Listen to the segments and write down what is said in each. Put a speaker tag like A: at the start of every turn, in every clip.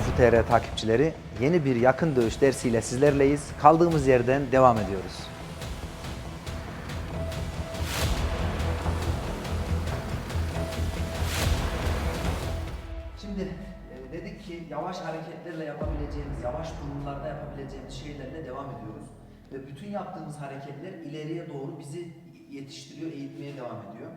A: TR takipçileri yeni bir yakın dövüş dersiyle sizlerleyiz. Kaldığımız yerden devam ediyoruz. Şimdi e, dedik ki yavaş hareketlerle yapabileceğimiz, yavaş durumlarda yapabileceğimiz şeylerle devam ediyoruz. Ve bütün yaptığımız hareketler ileriye doğru bizi yetiştiriyor, eğitmeye devam ediyor.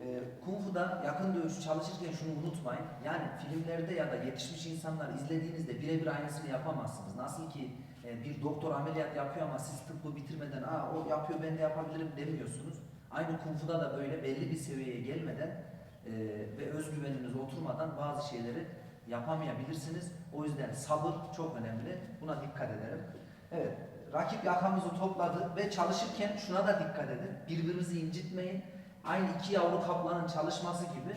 A: E, Kung Fu'da yakın dövüş çalışırken şunu unutmayın. Yani filmlerde ya da yetişmiş insanlar izlediğinizde birebir aynısını yapamazsınız. Nasıl ki e, bir doktor ameliyat yapıyor ama siz tıbbı bitirmeden Aa, o yapıyor ben de yapabilirim demiyorsunuz. Aynı Kung Fu'da da böyle belli bir seviyeye gelmeden e, ve özgüveniniz oturmadan bazı şeyleri yapamayabilirsiniz. O yüzden sabır çok önemli. Buna dikkat edelim. Evet, rakip yakamızı topladı ve çalışırken şuna da dikkat edin. Birbirinizi incitmeyin. Aynı iki yavru kaplanın çalışması gibi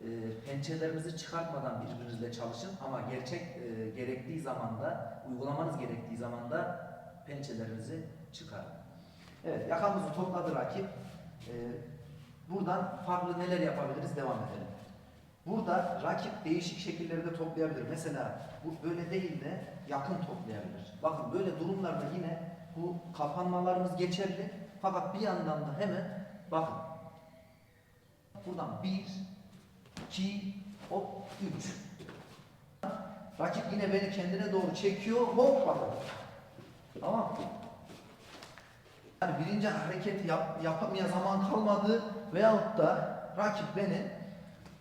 A: e, pençelerinizi çıkartmadan birbirinizle çalışın ama gerçek e, gerektiği zamanda, uygulamanız gerektiği zamanda pençelerinizi çıkarın. Evet, yakamızı topladı rakip. E, buradan farklı neler yapabiliriz devam edelim. Burada rakip değişik şekillerde toplayabilir. Mesela bu böyle değil de yakın toplayabilir. Bakın böyle durumlarda yine bu kapanmalarımız geçerli. Fakat bir yandan da hemen bakın. Buradan bir, iki, hop, üç. Rakip yine beni kendine doğru çekiyor. Hop bakın. Tamam? Yani birinci hareketi yap, yapmaya zaman kalmadı veyahut da rakip beni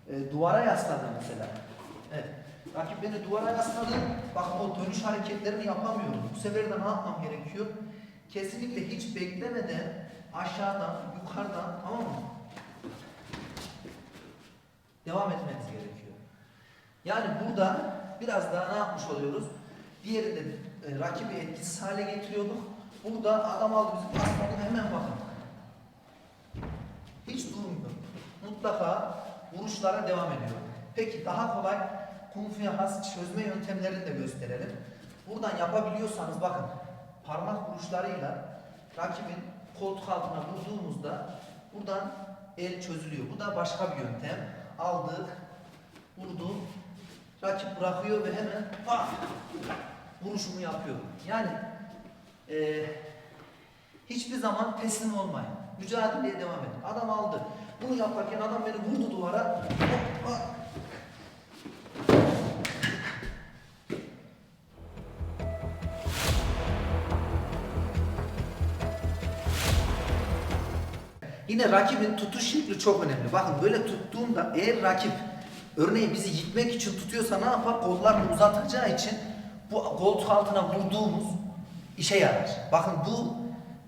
A: e, duvara yasladı mesela. Evet. Rakip beni duvara yasladı. Bakın o dönüş hareketlerini yapamıyorum. Bu sefer de ne yapmam gerekiyor? Kesinlikle hiç beklemeden aşağıdan, yukarıdan tamam mı? Devam etmeniz gerekiyor. Yani burada biraz daha ne yapmış oluyoruz? Diğerinde e, rakibi etkisiz hale getiriyorduk. Burada adam aldı bizi pasladı hemen bakın. Hiç durmuyor. Mutlaka vuruşlara devam ediyor. Peki daha kolay Kung Fu'ya has çözme yöntemlerini de gösterelim. Buradan yapabiliyorsanız bakın parmak vuruşlarıyla rakibin koltuk altına vurduğumuzda buradan el çözülüyor. Bu da başka bir yöntem. Aldık, vurdu, rakip bırakıyor ve hemen ah, vuruşumu yapıyor. Yani eee hiçbir zaman teslim olmayın. Mücadeleye devam edin. Adam aldı. Bunu yaparken adam beni vurdu duvara. Hop, Yine rakibin tutuş şekli çok önemli. Bakın böyle tuttuğunda eğer rakip örneğin bizi yitmek için tutuyorsa ne yapar? Kollarını uzatacağı için bu koltuk altına vurduğumuz işe yarar. Bakın bu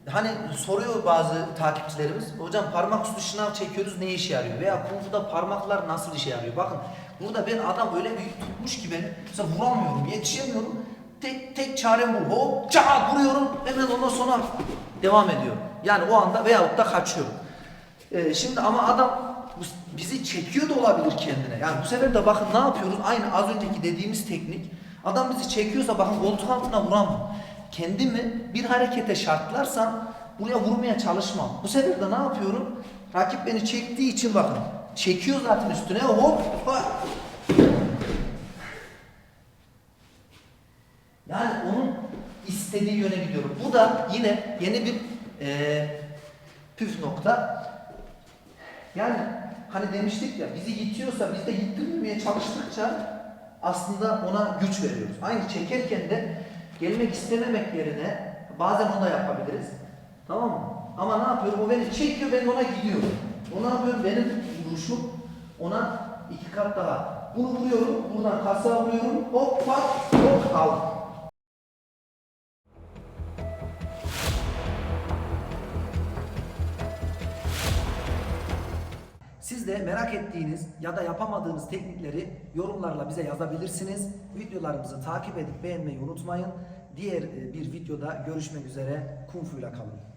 A: hani soruyor bazı takipçilerimiz hocam parmak üstü şınav çekiyoruz ne işe yarıyor? Veya kung parmaklar nasıl işe yarıyor? Bakın burada ben adam öyle büyük tutmuş ki beni mesela vuramıyorum, yetişemiyorum. Tek tek çarem bu. Hop çat vuruyorum hemen ondan sonra devam ediyorum. Yani o anda veyahut da kaçıyorum. Ee, şimdi ama adam bizi çekiyor da olabilir kendine. Yani bu sefer de bakın ne yapıyoruz? Aynı az önceki dediğimiz teknik. Adam bizi çekiyorsa bakın koltuk altına vuramam. Kendimi bir harekete şartlarsam buraya vurmaya çalışmam. Bu sefer de ne yapıyorum? Rakip beni çektiği için bakın. Çekiyor zaten üstüne hop. bak. Yani onun istediği yöne gidiyorum. Bu da yine yeni bir eee püf nokta. Yani hani demiştik ya bizi yitiyorsa biz de yittirmemeye çalıştıkça aslında ona güç veriyoruz. Aynı çekerken de gelmek istememek yerine bazen onu da yapabiliriz. Tamam mı? Ama ne yapıyorum? O beni çekiyor ben ona gidiyorum. O ne yapıyor? Benim vuruşum ona iki kat daha. Bunu vuruyorum. Buradan kasa vuruyorum. Hop pat hop aldım. Siz de merak ettiğiniz ya da yapamadığınız teknikleri yorumlarla bize yazabilirsiniz. Videolarımızı takip edip beğenmeyi unutmayın. Diğer e, bir videoda görüşmek üzere. Kung Fu ile kalın.